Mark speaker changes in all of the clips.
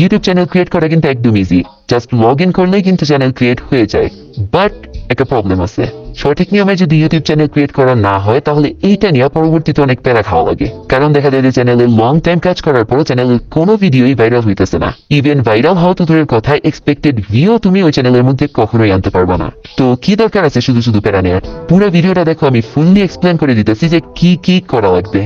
Speaker 1: YouTube channel create করা কিন্তু একদম ইজি জাস্ট লগ ইন করলেই কিন্তু চ্যানেল ক্রিয়েট হয়ে যায়। বাট একটা প্রবলেম আছে। সঠিক নিয়মে যদি ইউটিউব চ্যানেল ক্রিয়েট করা না হয়, তাহলে এইটা নিয়ে পরবর্তীতে অনেক প্যারা খাওয়া লাগে। কারণ দেখা যায় যে চ্যানেলে লং টাইম কাজ করার পরও চ্যানেলের কোনো ভিডিওই ভাইরাল হইতেছে না। ইভেন ভাইরাল হওয়া তো দূরের কথা এক্সপেক্টেড ভিউ তুমি ওই চ্যানেলের মধ্যে কখনোই আনতে পারবে না। তো কি দরকার আছে শুধু শুধু প্যারা নেওয়ার পুরো ভিডিওটা দেখো, আমি ফুললি এক্সপ্লেন করে দিতেছি যে কি কি করা লাগবে।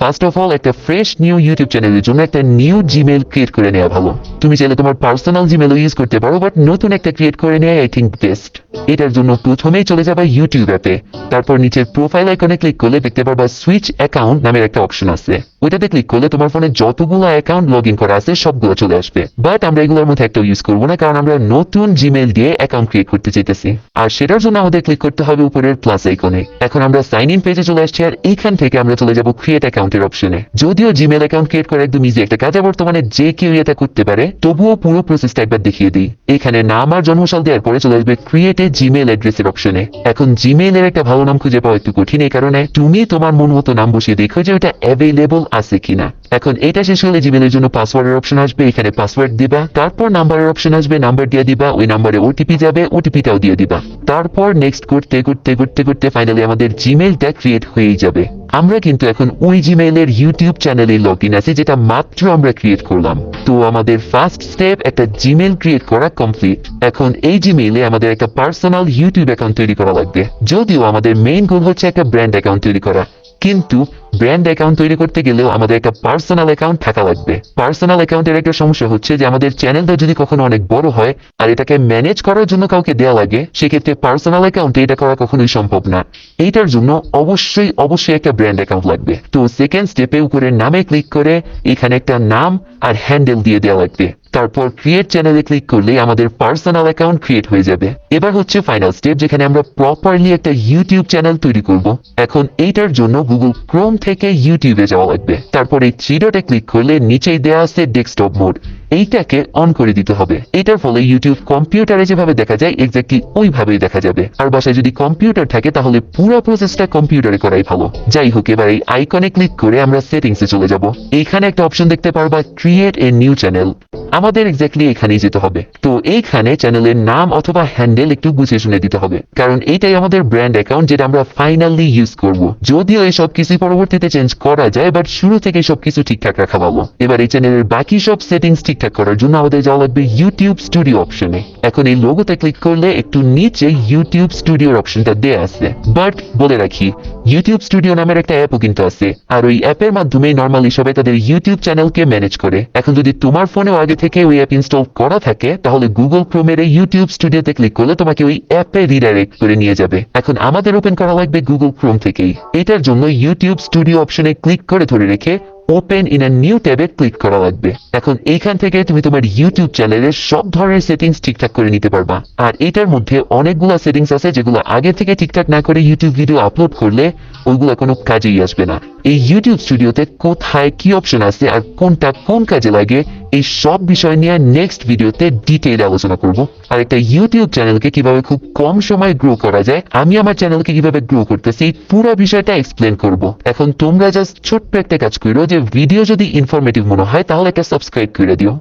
Speaker 1: ফার্স্ট অফ অল একটা ফ্রেশ নিউ ইউটিউব চ্যানেলের জন্য একটা নিউ জিমেল ক্রিয়েট করে নেওয়া ভালো। তুমি চাইলে তোমার পার্সোনাল জিমেলও ইউজ করতে পারো বাট নতুন একটা ক্রিয়েট করে নেওয়া আই থিঙ্ক বেস্ট এটার জন্য প্রথমেই চলে যাবে ইউটিউব অ্যাপে তারপর নিচের প্রোফাইল আইকনে ক্লিক করলে দেখতে পারবা সুইচ অ্যাকাউন্ট নামের একটা অপশন আছে। ওইটাতে ক্লিক করলে তোমার ফোনে যতগুলো অ্যাকাউন্ট লগ ইন করা আছে, সবগুলো চলে আসবে। বাট আমরা এগুলোর মধ্যে একটা ইউজ করব না, কারণ আমরা নতুন জিমেল দিয়ে অ্যাকাউন্ট ক্রিয়েট করতে চাইতেছি। আর সেটার জন্য আমাদের ক্লিক করতে হবে উপরের প্লাস আইকনে এখন আমরা সাইন ইন পেজে চলে আসছি, আর এইখান থেকে আমরা চলে যাব ক্রিয়েট অ্যাকাউন্টের অপশনে যদিও জিমেল অ্যাকাউন্ট ক্রিয়েট করা একদম ইজি একটা কাজে বর্তমানে যে কেউ এটা করতে পারে, তবুও পুরো প্রসেসটা একবার দেখিয়ে দিই। এখানে নাম আর জন্মসাল দেওয়ার পরে চলে আসবে ক্রিয়েট এ জিমেল অ্যাড্রেসের অপশনে এখন জিমেলের একটা ভালো নাম খুঁজে পাওয়া একটু কঠিন, এই কারণে তুমি তোমার মন মতো নাম বসিয়ে দেখো যে ওটা অ্যাভেলেবল আছে কিনা? এখন এটা শেষ হলে জিমেলের জন্য পাসওয়ার্ডের অপশন আসবে, এখানে পাসওয়ার্ড দিবা, তারপর নাম্বারের অপশন আসবে নাম্বার দিয়ে দিবা, ওই নাম্বারে ওটিপি যাবে ওটিপিটাও দিয়ে দিবা। তারপর নেক্সট করতে করতে করতে করতে ফাইনালি আমাদের জিমেলটা ক্রিয়েট হয়েই যাবে। আমরা কিন্তু এখন ওই জিমেইলের ইউটিউব চ্যানেলে লগ ইন আছে, যেটা মাত্র আমরা ক্রিয়েট করলাম। তো আমাদের ফার্স্ট স্টেপ একটা জিমেল ক্রিয়েট করা কমপ্লিট এখন এই জিমেইলে আমাদের একটা পার্সোনাল ইউটিউব অ্যাকাউন্ট তৈরি করা লাগবে। যদিও আমাদের মেইন গোল হচ্ছে একটা ব্র্যান্ড অ্যাকাউন্ট তৈরি করা। কিন্তু ব্র্যান্ড অ্যাকাউন্ট তৈরি করতে গেলেও আমাদের একটা পার্সোনাল অ্যাকাউন্ট থাকা লাগবে। পার্সোনাল অ্যাকাউন্টের একটা সমস্যা হচ্ছে যে আমাদের চ্যানেলটা যদি কখনো অনেক বড় হয়, আর এটাকে ম্যানেজ করার জন্য কাউকে দেওয়া লাগে, সেক্ষেত্রে পার্সোনাল অ্যাকাউন্টে এটা করা কখনোই সম্ভব না। এইটার জন্য অবশ্যই অবশ্যই একটা ব্র্যান্ড অ্যাকাউন্ট লাগবে। তো সেকেন্ড স্টেপে উপরে নামে ক্লিক করে এখানে একটা নাম আর হ্যান্ডেল দিয়ে দেওয়া লাগবে। তারপর ক্রিয়েট চ্যানেলে ক্লিক করলে আমাদের পার্সোনাল অ্যাকাউন্ট ক্রিয়েট হয়ে যাবে। এবার হচ্ছে ফাইনাল স্টেপ যেখানে আমরা প্রপারলি একটা ইউটিউব চ্যানেল তৈরি করব। এখন এইটার জন্য গুগল ক্রোম থেকে ইউটিউবে যাওয়া লাগবে। তারপর এই থ্রি ডটে ক্লিক করলে নিচেই দেওয়া আছে ডেস্কটপ মোড এইটাকে অন করে দিতে হবে। এটার ফলে ইউটিউব কম্পিউটারে যেভাবে দেখা যায় এক্স্যাক্টলি ওইভাবেই দেখা যাবে। আর বাসায় যদি কম্পিউটার থাকে, তাহলে পুরো প্রসেসটা কম্পিউটারে করাই ভালো। যাই হোক, এবার এই আইকনে ক্লিক করে আমরা সেটিংসে চলে যাব। এইখানে একটা অপশন দেখতে পারবা ক্রিয়েট এ নিউ চ্যানেল আমাদের এক্স্যাক্টলি এখানেই যেতে হবে। তো এইখানে চ্যানেলের নাম অথবা হ্যান্ডেল একটু বুঝে শুনে দিতে হবে। কারণ এইটাই আমাদের ব্র্যান্ড অ্যাকাউন্ট যেটা আমরা ফাইনালি ইউজ করব। যদিও এই সব কিছু পরবর্তীতে চেঞ্জ করা যায় বাট শুরু থেকে সবকিছু ঠিকঠাক রাখা ভালো। এবার এই চ্যানেলের বাকি সব সেটিংস ঠিকঠাক করার জন্য আমাদের যাওয়া লাগবে ইউটিউব স্টুডিও অপশনে এখন এই লোগোতে ক্লিক করলে একটু নিচে ইউটিউব স্টুডিওর অপশনটা দেয়া আছে। বাট বলে রাখি ইউটিউব স্টুডিও নামের একটা অ্যাপও কিন্তু আছে। আর ওই অ্যাপের মাধ্যমে নর্মালি সবাই তাদের ইউটিউব চ্যানেলকে ম্যানেজ করে। এখন যদি তোমার ফোনেও আগে থেকে ওই অ্যাপ ইনস্টল করা থাকে, তাহলে গুগল ক্রোমের এই ইউটিউব স্টুডিওতে ক্লিক করলে তোমাকে ওই অ্যাপে রিডাইরেক্ট করে নিয়ে যাবে। এখন আমাদের ওপেন করা লাগবে গুগল ক্রোম থেকেই। এটার জন্য ইউটিউব স্টুডিও অপশনে ক্লিক করে ধরে রেখে ওপেন ইন আ নিউ ট্যাবে ক্লিক করা লাগবে। এখন এইখান থেকে তুমি তোমার ইউটিউব চ্যানেলের সব ধরনের সেটিংস ঠিকঠাক করে নিতে পারবা। আর এটার মধ্যে অনেকগুলো সেটিংস আছে যেগুলো আগে থেকে ঠিকঠাক না করে ইউটিউব ভিডিও আপলোড করলে ওইগুলো কোনো কাজেই আসবে না। এই ইউটিউব স্টুডিওতে কোথায় কি অপশন আছে আর কোনটা কোন কাজে লাগে, এই সব বিষয় নিয়ে নেক্সট ভিডিওতে ডিটেইল আলোচনা করব। আর একটা ইউটিউব চ্যানেলকে কীভাবে খুব কম সময়ে গ্রো করা যায়, আমি আমার চ্যানেলকে কীভাবে গ্রো করতেছি, এই পুরো বিষয়টা এক্সপ্লেন করব। এখন তোমরা জাস্ট ছোট্ট একটা কাজ করো যে ভিডিও যদি ইনফরমেটিভ মনে হয়, তাহলে একটা সাবস্ক্রাইব করে দিও।